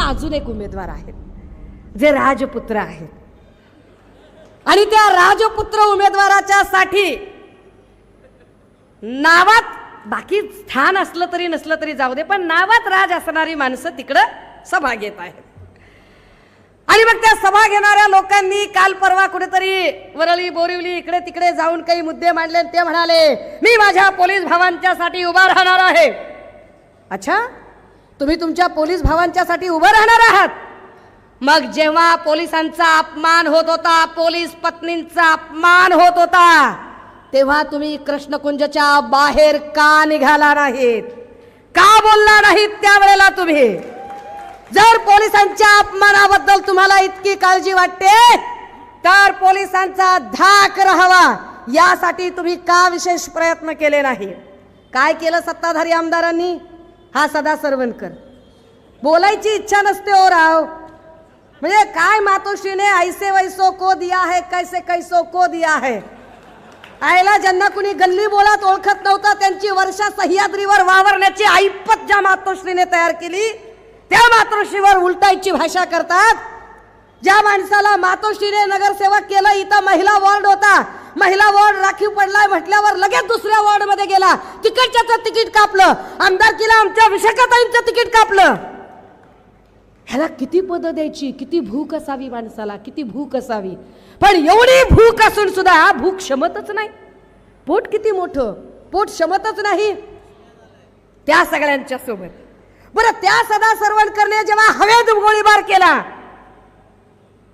आता अजून एक उमेदवार आहेत. जे राजपुत्र आहेत. आणि त्या राजपुत्र उमेदवाराच्या साठी नावात बाकी स्थान असलं तरी नसलं तरी जाऊ दे पण नावात राज असणारी माणसं तिकडं सभा घेत आहेत. आणि मग त्या सभा घेणाऱ्या लोकांनी काल परवा कुठेतरी वरळी बोरिवली इकडे तिकडे जाऊन काही मुद्दे मांडले ते म्हणाले मी माझ्या पोलीस भावांच्यासाठी उभा राहणार आहे. अच्छा? तुम्ही तुमच्या पोलीस भावांच्यासाठी उभं राहणार आहात. मग जेव्हा पोलिसांचा अपमान होत होता पोलीस पत्नींचा अपमान होत होता तेव्हा तुम्ही कृष्णकुंजच्या बाहेर का निघाला नाहीत? का बोलला नाहीत त्यावेळेला तुम्ही? जर पोलिसांच्या अपमानाबद्दल तुम्हाला इतकी काळजी वाटते तर पोलिसांचा धाक राहावा यासाठी तुम्ही का विशेष प्रयत्न केले नाही? काय केलं सत्ताधारी आमदारांनी? हा सदा सरवणकर. बोलायची इच्छा नसते ओ राव. म्हणजे काय मातोश्रीने ऐसे वैसो को दिया है कैसे कैसो को दिया है? आयला ज्यांना कुणी गल्ली बोलात ओळखत नव्हता त्यांची वर्षा सह्याद्रीवर वावरण्याची ऐपत ज्या मातोश्रीने तयार केली त्या मातोश्रीवर उलटायची भाषा करतात. ज्या माणसाला मातोश्रीने नगरसेवक केलं इथं महिला वॉर्ड होता. महिला वॉर्ड राखीव पडलाय म्हटल्यावर लगेच दुसऱ्या वॉर्डमध्ये गेला. तिकडच्याचं तिकीट कापलं. आमदारकीला आमच्या विशाखाताईंचं तिकीट कापलं. ह्याला किती पदं द्यायची? किती भूक असावी माणसाला? किती भूक असावी? पण एवढी भूक असून सुद्धा भूक क्षमतच नाही. पोट किती मोठं? पोट क्षमतच नाही. त्या सगळ्यांच्या सोबत. बरं त्या सदा सर्वणकरने जेव्हा हवेत गोळीबार केला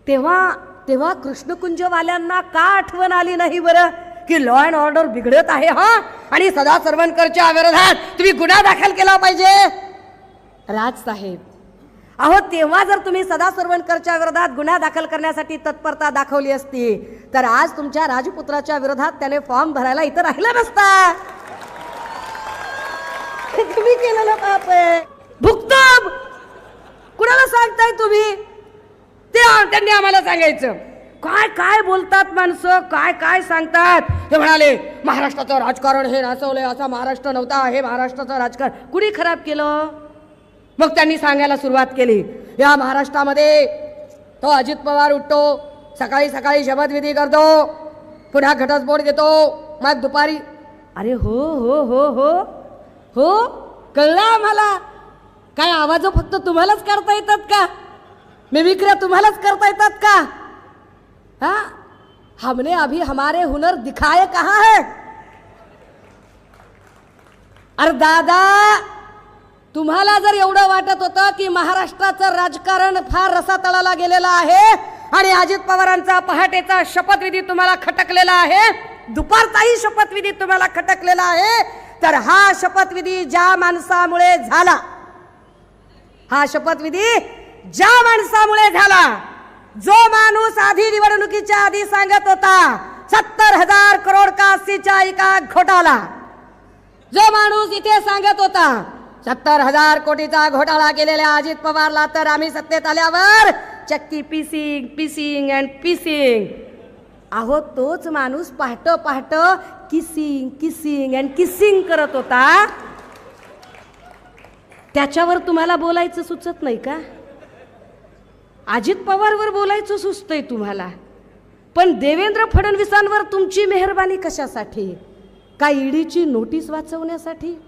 तेव्हा तेव्हा कृष्णकुंजवाल्यांना का आठवण आली नाही बरं? की लॉ अँड ऑर्डर बिघडत आहे हा? आणि सदा सरवणकरच्या विरोधात तुम्ही गुन्हा दाखल केला पाहिजे. राज साहेब अहो तेव्हा जर तुम्ही सदा सरवणकरच्या विरोधात गुन्हा दाखल करण्यासाठी तत्परता दाखवली असती तर आज तुमच्या राजपुत्राच्या विरोधात त्याने फॉर्म भरायला इथं राहिला नसता. तुम्ही केलेलं पाप आहे. भुक्तम! कुणाला सांगताय तुम्ही? ते त्यांनी आम्हाला सांगायचं. काय काय बोलतात माणसं? काय काय सांगतात? ते म्हणाले महाराष्ट्राचं राजकारण हे नाचवलंय असा महाराष्ट्र नव्हता हे महाराष्ट्राचं राजकारण. कुणी खराब केलं? मग त्यांनी सांगायला सुरुवात केली. या महाराष्ट्रामध्ये तो अजित पवार उठतो सकाळी सकाळी शपथविधी करतो पुन्हा घटस्फोट घेतो मग दुपारी अरे हो हो हो हो हो कळलं आम्हाला. काय आवाज फक्त तुम्हालाच करता येतात का? मिमिक्र्या तुम्हालाच करता येतात का? हा? हमने अभी हमारे हुनर दिखाए कहा है? अरे दादा तुम्हाला जर एवढं वाटत होतं की महाराष्ट्राचं राजकारण फार रसातळाला गेलेलं आहे आणि अजित पवारांचा पहाटेचा शपथविधी तुम्हाला खटकलेला आहे दुपारचाही शपथविधी तुम्हाला खटकलेला आहे तर हा शपथविधी ज्या माणसामुळे झाला हा शपथविधी ज्या माणसामुळे झाला जो माणूस आधी निवडणुकीच्या आधी सांगत होता सत्तर हजार करोड का सिंचाई का घोटाळा जो माणूस इथे सांगत होता सत्तर हजार कोटीचा घोटाळा केलेल्या अजित पवारला तर आम्ही सत्तेत आल्यावर चक्की पिसिंग पिसिंग अँड पिसिंग. अहो तोच माणूस पहाट पहाट किसिंग किसिंग अँड किसिंग करत होता. त्याच्यावर तुम्हाला बोलायचं सुचत नाही का? अजित पवारवर बोलायचं सुचतंय तुम्हाला. पण देवेंद्र फडणवीसांवर तुमची मेहरबानी कशासाठी? का ईडीची नोटीस वाचवण्यासाठी?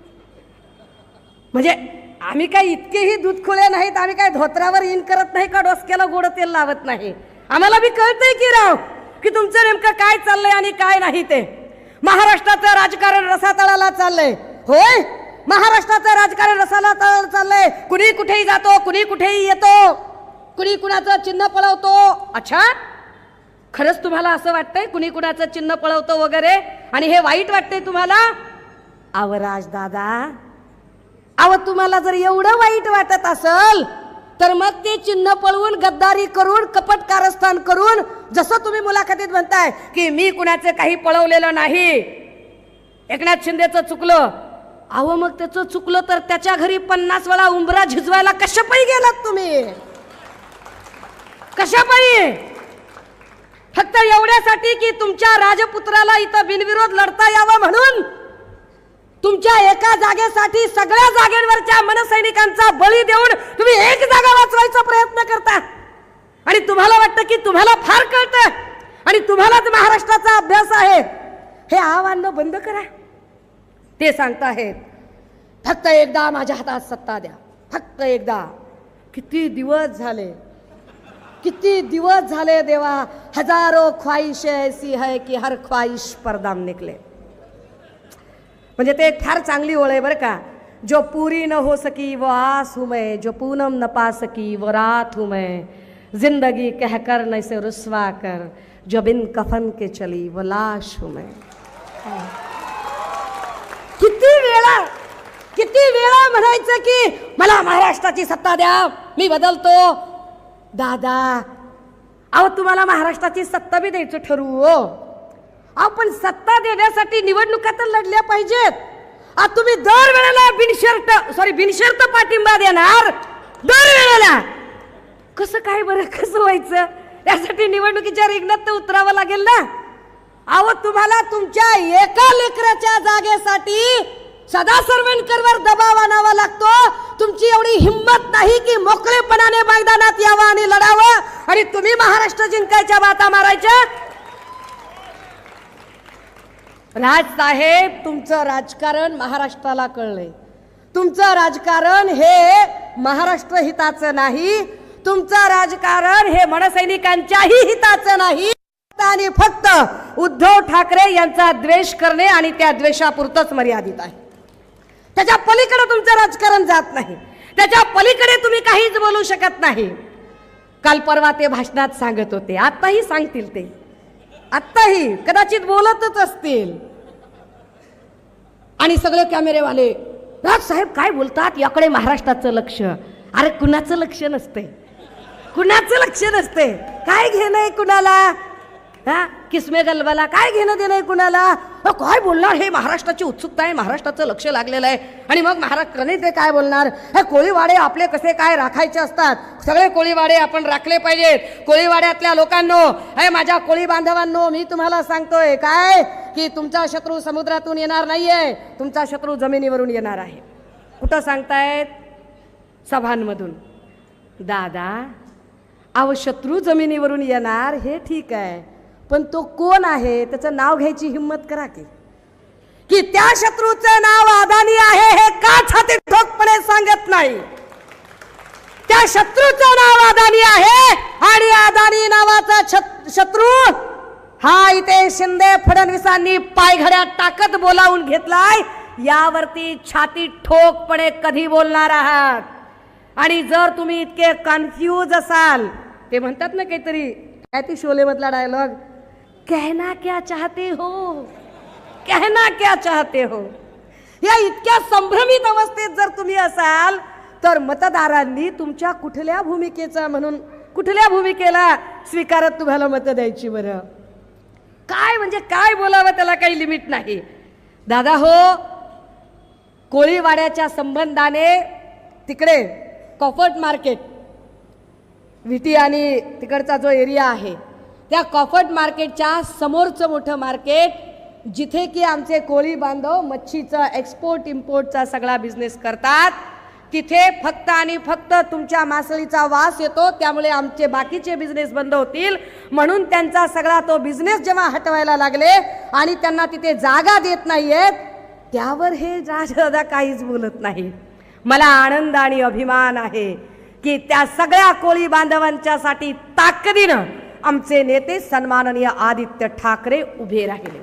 म्हणजे आम्ही काय इतकेही दूधखुळे नाहीत आम्ही काय धोत्रावर इन करत नाही का? डोसक्याला गोड तेल लावत नाही. आम्हाला बी कळतंय की राव की तुमचं नेमकं काय चाललंय आणि काय नाही ते. महाराष्ट्राचं राजकारण रसातळाला चाललंय. होय? महाराष्ट्राचं राजकारण रसाला तळ चाललंय. कुणी कुठेही जातो कुणी कुठेही येतो. कुणी कुणाचं चिन्ह पळवतो? अच्छा. खरंच तुम्हाला असं वाटतंय? कुणी कुणाचं चिन्ह पळवतो वगैरे? आणि हे वाईट वाटतंय तुम्हाला? आवराज दादा अव तुम्हाला जर एवढं वाईट वाटत असल तर मग ते चिन्ह पळवून गद्दारी करून कपट कारस्थान करून जसं तुम्ही मुलाखतीत म्हणताय की मी कुणाचं काही पळवलेलं नाही. एकनाथ शिंदेचं चुकलं. अहो मग त्याचं चुकलं तर त्याच्या घरी पन्नास वेळा उंबरा झिजवायला कशापायी गेलात तुम्ही? कशापायी? फक्त एवढ्यासाठी की तुमच्या राजपुत्राला इथं बिनविरोध लढता यावं म्हणून तुमच्या एका जागेसाठी सगळ्या जागेवरच्या मनसैनिकांचा बळी देऊन तुम्ही एक जागा वाचवायचा प्रयत्न करता. आणि तुम्हाला वाटतं की तुम्हाला फार कळतं. आणि तुम्हालाच महाराष्ट्राचा अभ्यास आहे. हे आव्हान बंद करा. ते सांगताहेत फक्त एकदा माझ्या हातात सत्ता द्या. फक्त एकदा. किती दिवस झाले किती दिवस झाले देवा? हजारो ख्वाहिश ऐसी है की हर ख्वाहिश परदाम निकले. म्हणजे ते एक फार चांगली ओळ आहे बरं का. जो पूरी न हो सकी वो आस हुमय जो पूनम न पा सकी वो रात हुमय जिंदगी कहकर न इसे रुसवा कर. जो बिन कफन के चली वो लाश हुमय किती वेळा किती वेळा म्हणायचं की मला महाराष्ट्राची सत्ता द्या मी बदलतो. दादा अहो तुम्हाला महाराष्ट्राची सत्ता बी द्यायचं ठरवू हो. अहो पण सत्ता देण्यासाठी निवडणुका तर लढल्या पाहिजेत. आ तुम्ही दर वेळेला बिनशर्त सॉरी बिनशर्त पाठिंबा देणार. दर वेळेला कसं काय बरं कसं व्हायचं? त्यासाठी निवडणुकीच्या रिंगणात तर उतरावं लागेल ना. अहो तुम्हाला तुमच्या एका लेकराच्या जागेसाठी सदा सरवणकरवर दबाव आणावा लागतो. तुमची एवढी हिंमत नाही की मोकळेपणाने मैदानात यावं आणि लढावं? आणि तुम्ही महाराष्ट्र जिंकायच्या बाता मारायच्या? राजसाहेब तुमचं राजकारण महाराष्ट्राला कळलंय. तुमचं राजकारण हे महाराष्ट्र हिताचं नाही. तुमचं राजकारण हे मनसैनिकांच्याही हिताचं नाही. फक्त आणि फक्त उद्धव ठाकरे यांचा द्वेष करणे आणि त्या द्वेषापुरतच मर्यादित आहे. त्याच्या पलीकडे तुमचं राजकारण जात नाही. त्याच्या पलीकडे तुम्ही काहीच बोलू शकत नाही. काल परवा ते भाषणात सांगत होते. आत्ताही सांगतील ते. आत्ताही. कदाचित बोलतच असतील. आणि सगळे कॅमेरेवाले राज साहेब काय बोलतात? याकडे महाराष्ट्राचं लक्ष. अरे कुणाचं लक्ष नसते कुणाचं लक्ष नसते काय घेणं कुणाला? हा? किसमे गलबला काय घेणं देणं आहे कुणाला? काय बोलणार? हे महाराष्ट्राची उत्सुकता आहे महाराष्ट्राचं लक्ष लागलेलं आहे. आणि मग महाराष्ट्राने ते काय बोलणार? हे कोळीवाडे आपले कसे काय राखायचे असतात? सगळे कोळीवाडे आपण राखले पाहिजेत. कोळीवाड्यातल्या लोकांनो हे माझ्या कोळी बांधवांनो मी तुम्हाला सांगतोय काय? की तुमचा शत्रू समुद्रातून येणार नाहीये. तुमचा शत्रू जमिनीवरून येणार आहे. कुठं सांगतायत? सभांमधून. दादा अव शत्रू जमिनीवरून येणार हे ठीक आहे. पण तो कोण आहे त्याचं नाव घ्यायची हिंमत करा की. की त्या शत्रूचं नाव अदानी आहे हे का छाती ठोकपणे सांगत नाही. त्या शत्रूचं नाव अदानी आहे आणि अदानी नावाचा शत्रू हा इथे शिंदे फडणवीसांनी पायघड्यात टाकत बोलावून घेतलाय. यावरती छाती ठोकपणे कधी बोलणार आहात? आणि जर तुम्ही इतके कन्फ्यूज असाल ते म्हणतात ना काहीतरी काय ती शोलेमधला डायलॉग कहना क्या चाहते हो? कहना क्या चाहते हो? या इतक्या संभ्रमित अवस्थेत जर तुम्ही असाल तर मतदारांनी तुमच्या कुठल्या भूमिकेचा म्हणून कुठल्या भूमिकेला स्वीकारत तुम्हाला मतं द्यायची बरं? काय म्हणजे काय बोलावं त्याला काही लिमिट नाही. दादा हो कोळीवाड्याच्या संबंधाने तिकडे कॉफर्ट मार्केट विटी आणि तिकडचा जो एरिया आहे त्या कॉफर्ट मार्केटच्या समोरचं मोठं मार्केट जिथे की आमचे कोळी बांधव मच्छीचं एक्सपोर्ट इम्पोर्टचा सगळा बिझनेस करतात. तिथे फक्त आणि फक्त तुमच्या मासळीचा वास येतो त्यामुळे आमचे बाकीचे बिझनेस बंद होतील. म्हणून त्यांचा सगळा तो बिझनेस जेव्हा हटवायला लागले आणि त्यांना तिथे जागा देत नाहीयेत त्यावर हे राजदादा काहीच बोलत नाही. मला आनंद आणि अभिमान आहे की त्या सगळ्या कोळी बांधवांच्यासाठी ताकदीनं आमचे नेते सन्माननीय आदित्य ठाकरे उभे राहिले.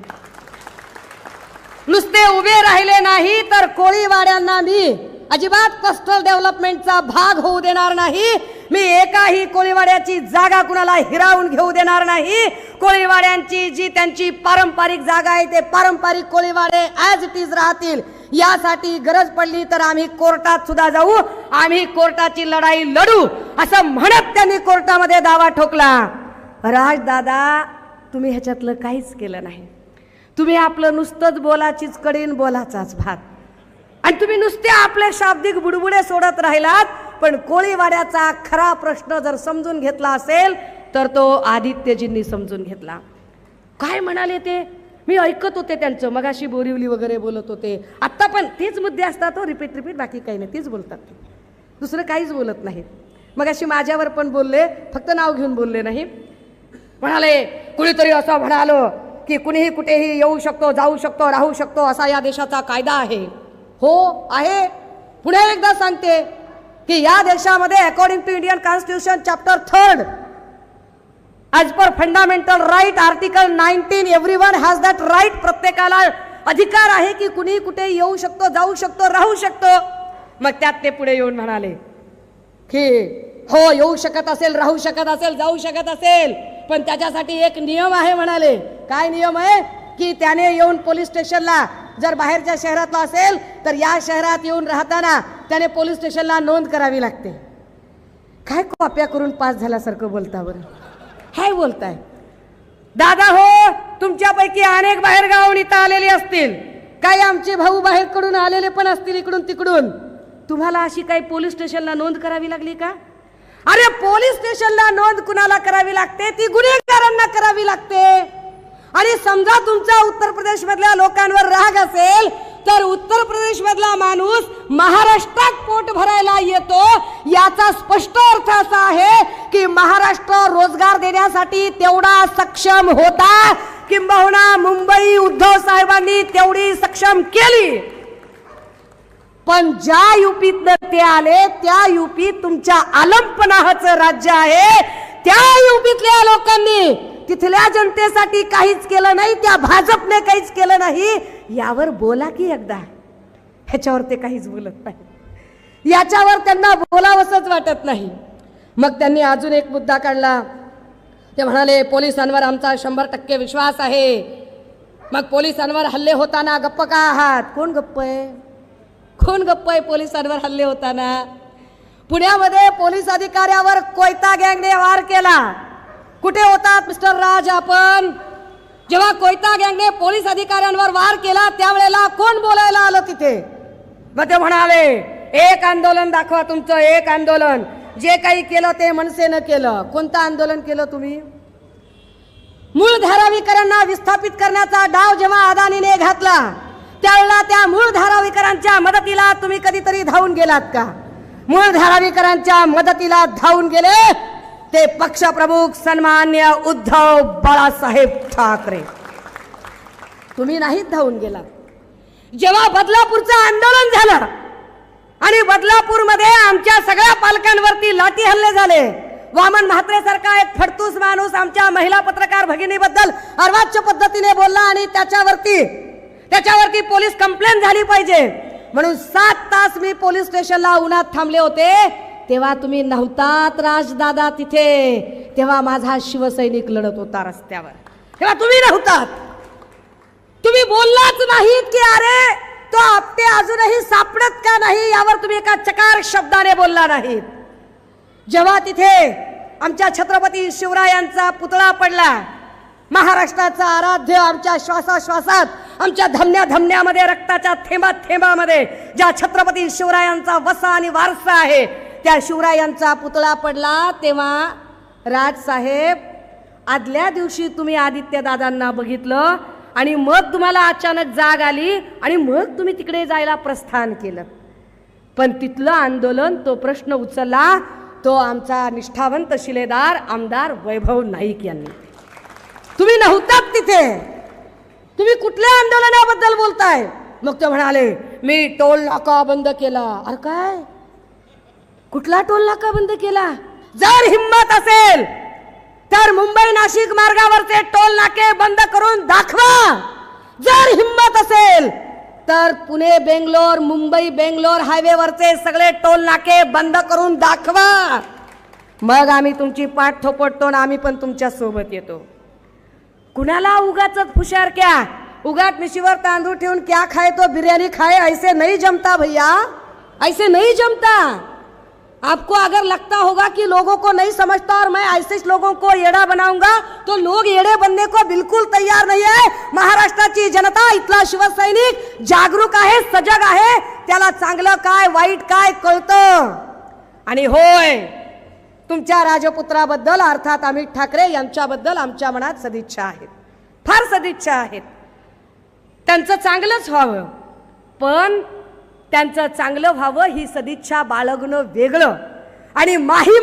नुसते उभे राहिले नाही तर कोळीवाड्यांना मी अजिबात कस्टल डेव्हलपमेंटचा भाग होऊ देणार नाही. मी एकाही कोळीवाड्याची जागा कुणाला हिरावून घेऊ देणार नाही. कोळीवाड्यांची जी त्यांची पारंपरिक जागा आहे ते पारंपरिक कोळीवाडे ॲज इट इज राहतील. यासाठी गरज पडली तर आम्ही कोर्टात सुद्धा जाऊ. आम्ही कोर्टाची लढाई लढू. असं म्हणत त्यांनी कोर्टामध्ये दावा ठोकला. राजदादा तुम्ही ह्याच्यातलं काहीच केलं नाही. तुम्ही आपलं नुसतंच बोलाचीच कडीन बोलाचाच भात. आणि तुम्ही नुसते आपले शाब्दिक बुडबुडे सोडत राहिलात पण कोळीवाड्याचा खरा प्रश्न जर समजून घेतला असेल तर तो आदित्यजींनी समजून घेतला. काय म्हणाले ते? मी ऐकत होते त्यांचं मगाशी बोरिवली वगैरे बोलत होते. आत्ता पण तेच मुद्दे असतात हो रिपीट रिपीट बाकी काही नाही तेच बोलतात ते. दुसरं काहीच बोलत नाहीत. मगाशी माझ्यावर पण बोलले फक्त नाव घेऊन बोलले नाही. म्हणाले कुणीतरी असं म्हणालं की कुणीही कुठेही येऊ शकतो जाऊ शकतो राहू शकतो असा या देशाचा कायदा आहे. हो आहे. पुन्हा एकदा सांगते की या देशामध्ये according to Indian constitution chapter third as per fundamental right article nineteen every one has that right प्रत्येकाला अधिकार आहे की कुणी कुठे येऊ शकतो जाऊ शकतो राहू शकतो. मग त्यात ते पुढे येऊन म्हणाले की हो येऊ शकत असेल राहू शकत असेल जाऊ शकत असेल. पण त्याच्यासाठी एक नियम आहे म्हणाले. काय नियम आहे? की त्याने येऊन पोलीस स्टेशनला जर बाहेरच्या शहरातला असेल तर या शहरात येऊन राहताना त्याने पोलीस स्टेशनला नोंद करावी लागते. काय कॉप्या करून पास झाल्यासारखं बोलता बरं? काय बोलताय. दादा हो तुमच्यापैकी अनेक बाहेर गावून इथं आलेले असतील. काही आमचे भाऊ बाहेरकडून आलेले पण असतील इकडून तिकडून? तुम्हाला अशी काही पोलीस स्टेशनला नोंद करावी लागली का? अरे पोलीस स्टेशनला नोंद कुणाला करावी लागते? ती गुन्हेगारांना करावी लागते. आणि समजा तुमचा उत्तर प्रदेश मधल्या लोकांवर राग असेल तर उत्तर प्रदेश मधला माणूस महाराष्ट्रात पोट भरायला येतो. याचा स्पष्ट अर्थ असा आहे की महाराष्ट्र रोजगार देण्यासाठी तेवढा सक्षम होता. किंबहुना मुंबई उद्धव साहेबांनी तेवढी सक्षम केली. पण ज्या युपीतनं ते आले त्या युपीत तुमच्या आलमपणाचं राज्य आहे. त्या युपीतल्या लोकांनी तिथल्या जनतेसाठी काहीच केलं नाही त्या भाजपने काहीच केलं नाही. यावर बोला की एकदा. ह्याच्यावर ते काहीच बोलत नाही. याच्यावर त्यांना बोलावंसच वाटत नाही. मग त्यांनी अजून एक मुद्दा काढला. ते म्हणाले पोलिसांवर आमचा शंभर टक्के विश्वास आहे. मग पोलिसांवर हल्ले होताना गप्प का आहात? कोण गप्प आहे? कोण गप्प आहे पोलिसांवर हल्ले होताना. पुण्यामध्ये पोलीस अधिकाऱ्यावर कोयता गँगने वार केला. कुठे होतात मिस्टर राज आपण? जेव्हा कोयता गँगने पोलीस अधिकाऱ्यांवर वार केला त्यावेळेला कोण बोलायला आलं तिथे? मग ते म्हणाले एक आंदोलन दाखवा तुमचं एक आंदोलन. जे काही केलं ते मनसेनं केलं. कोणतं आंदोलन केलं तुम्ही? मूळ धारावीकरांना विस्थापित करण्याचा डाव जेव्हा अदानीने घातला त्यावेळेला त्या मूळ धारावीकरांच्या मदतीला तुम्ही कधीतरी धावून गेलात का? मूळ धारावीकरांच्या मदतीला धावून गेले ते पक्षप्रमुख सन्मान्य उद्धव बाळासाहेब ठाकरे. तुम्ही नाहीत धावून गेलात. जेव्हा बदलापूरचं आंदोलन झालं आणि बदलापूरमध्ये आमच्या सगळ्या पालकांवरती लाठी हल्ले झाले वामन म्हात्रे सारखा एक फडतूस माणूस आमच्या महिला पत्रकार भगिनीबद्दल अर्वाच्य पद्धतीने बोलला आणि त्याच्यावरती त्याच्यावरती पोलीस कंप्लेंट झाली पाहिजे. म्हणून सात तास मी पोलीस स्टेशनला उन्हात थांबले होते. तेव्हा तुम्ही नव्हतात राजदादा तिथे. तेव्हा माझा शिवसैनिक लढत होता रस्त्यावर. तेव्हा तुम्ही नव्हतात. तुम्ही बोललाच नाहीत की अरे तो आपटे अजूनही सापडत का नाही यावर तुम्ही एका चकार शब्दाने बोलला नाहीत. जेव्हा तिथे आमच्या छत्रपती शिवरायांचा पुतळा पडला महाराष्ट्राचा आराध्य आमच्या श्वासाश्वासात आमच्या धमन्या धमन्यामध्ये रक्ताच्या थेंबा थेंबामध्ये ज्या छत्रपती शिवरायांचा वसा आणि वारसा आहे त्या शिवरायांचा पुतळा पडला तेव्हा राजसाहेब आदल्या दिवशी तुम्ही आदित्य दादांना बघितलं आणि मग तुम्हाला अचानक जाग आली आणि मग तुम्ही तिकडे जायला प्रस्थान केलं. पण तिथलं आंदोलन तो प्रश्न उचलला तो आमचा निष्ठावंत शिलेदार आमदार वैभव नाईक यांनी. तुम्ही नव्हतात तिथे. तुम्ही कुठल्या आंदोलनाबद्दल बोलताय? मग ते म्हणाले मी टोल नाका बंद केला. अरे काय? कुठला टोल नाका बंद केला? जर हिंमत असेल तर मुंबई नाशिक मार्गावरचे टोल नाके बंद करून दाखवा. जर हिंमत असेल तर पुणे बेंगलोर मुंबई बेंगलोर हायवेवरचे सगळे टोल नाके बंद करून दाखवा. मग आम्ही तुमची पाठ थोपटतो आणि आम्ही पण तुमच्यासोबत येतो. कुणाला उगाच हुशार क्या? उगाट मिशीवर तांदूळ ठेवून क्या खाए तो? बिर्याणी खाए ऐसे नहीं जमता भैया। ऐसे नहीं जमता। आपको अगर लगता होगा कि लोगों को नहीं समझता और मैं ऐसे लोगों को येड़ा बनाऊंगा तो लोग येड़े बनने को बिल्कुल तैयार नहीं है। महाराष्ट्राची जनता इथला शिवसैनिक जागरूक आहे सजग आहे त्याला चांगलं काय वाईट काय कळतं? आणि होय तुमच्या राजपुत्राबद्दल अर्थात अमित ठाकरे यांच्याबद्दल आमच्या मनात सदिच्छा आहेत. फार सदिच्छा आहेत. त्यांचं चांगलंच व्हावं. पण त्यांचं चांगलं व्हावं ही सदिच्छा बाळगणं वेगळं. आणि माही